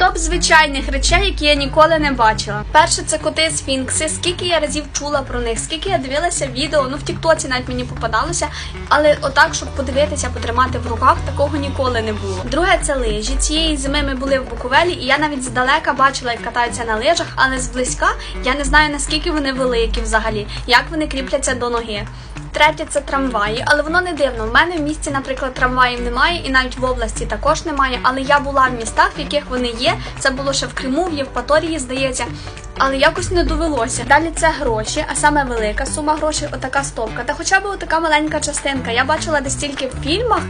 Топ звичайних речей, які я ніколи не бачила. Перше, це коти сфінкси. Скільки я разів чула про них, скільки я дивилася відео, ну в Тіктоці навіть мені попадалося, але отак, щоб подивитися, потримати в руках, такого ніколи не було. Друге, це лижі. Цієї зими ми були в Буковелі, і я навіть здалека бачила, як катаються на лижах, але зблизька я не знаю наскільки вони великі взагалі, як вони кріпляться до ноги. Третє це трамваї, але воно не дивно. В мене в місті, наприклад, трамваїв немає, і навіть в області також немає. Але я була в містах, в яких вони є. Це було ще в Криму, в Євпаторії, здається. Але якось не довелося. Далі це гроші, а саме велика сума грошей, отака стовка. Та хоча б отака маленька частинка. Я бачила десь тільки в фільмах.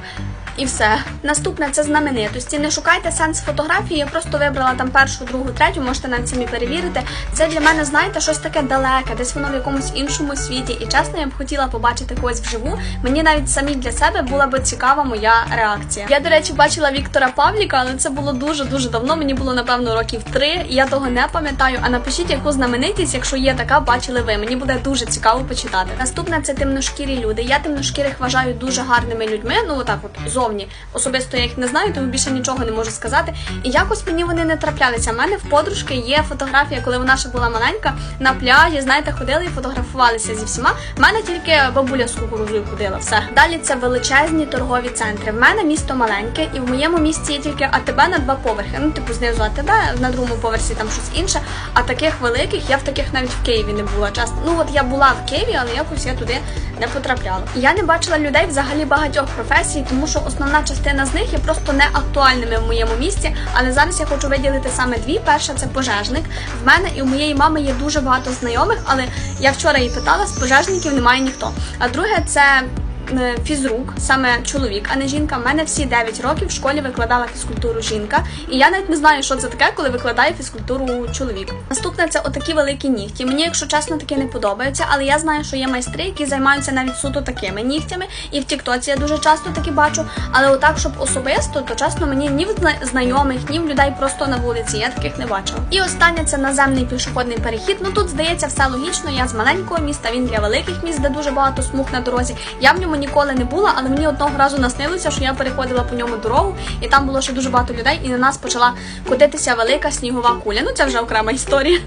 І все. Наступне це знаменитості. Не шукайте сенс фотографії. Я просто вибрала там першу, другу, третю. Можете навіть самі перевірити. Це для мене, знаєте, щось таке далеке, десь воно в якомусь іншому світі. І чесно, я б хотіла побачити когось вживу. Мені навіть самі для себе була би цікава моя реакція. Я, до речі, бачила Віктора Павліка, але це було дуже дуже давно. Мені було напевно років три. Я того не пам'ятаю. А напишіть, яку знаменитість, якщо є така, бачили ви. Мені буде дуже цікаво почитати. Наступне це темношкірі люди. Я темношкірих вважаю дуже гарними людьми. Ну отак, от зовні. Особисто я їх не знаю, тому більше нічого не можу сказати. І якось мені вони не траплялися. У мене в подружки є фотографія, коли вона ще була маленька на пляжі. Знаєте, ходили і фотографувалися зі всіма. У мене тільки бабуля з кукурузою ходила. Все далі це величезні торгові центри. В мене місто маленьке, і в моєму місті є тільки АТБ на два поверхи. Ну, типу, знизу АТБ, на другому поверсі там щось інше. А таких великих я в таких навіть в Києві не була. Часто ну от я була в Києві, але якось я туди не потрапляла. Я не бачила людей взагалі багатьох професій, тому що основна частина з них є просто не актуальними в моєму місті. Але зараз я хочу виділити саме дві. Перша це пожежник. В мене і у моєї мами є дуже багато знайомих, але я вчора її питала, з пожежників немає ніхто. А друге це фізрук, саме чоловік, а не жінка. У мене всі 9 років в школі викладала фізкультуру жінка, і я навіть не знаю, що це таке, коли викладає фізкультуру чоловік. Наступне це отакі великі нігті. Мені, якщо чесно, такі не подобаються, але я знаю, що є майстри, які займаються навіть суто такими нігтями, і в Тіктоці я дуже часто такі бачу. Але отак, щоб особисто, то чесно, мені ні в знайомих, ні в людей просто на вулиці. Я таких не бачила. І останнє це наземний пішохідний перехід. Ну тут здається все логічно. Я з маленького міста, він для великих міст, де дуже багато смуг на дорозі. Я в ньому ніколи не була, але мені одного разу наснилося, що я переходила по ньому дорогу, і там було ще дуже багато людей, і на нас почала котитися велика снігова куля. Ну це вже окрема історія.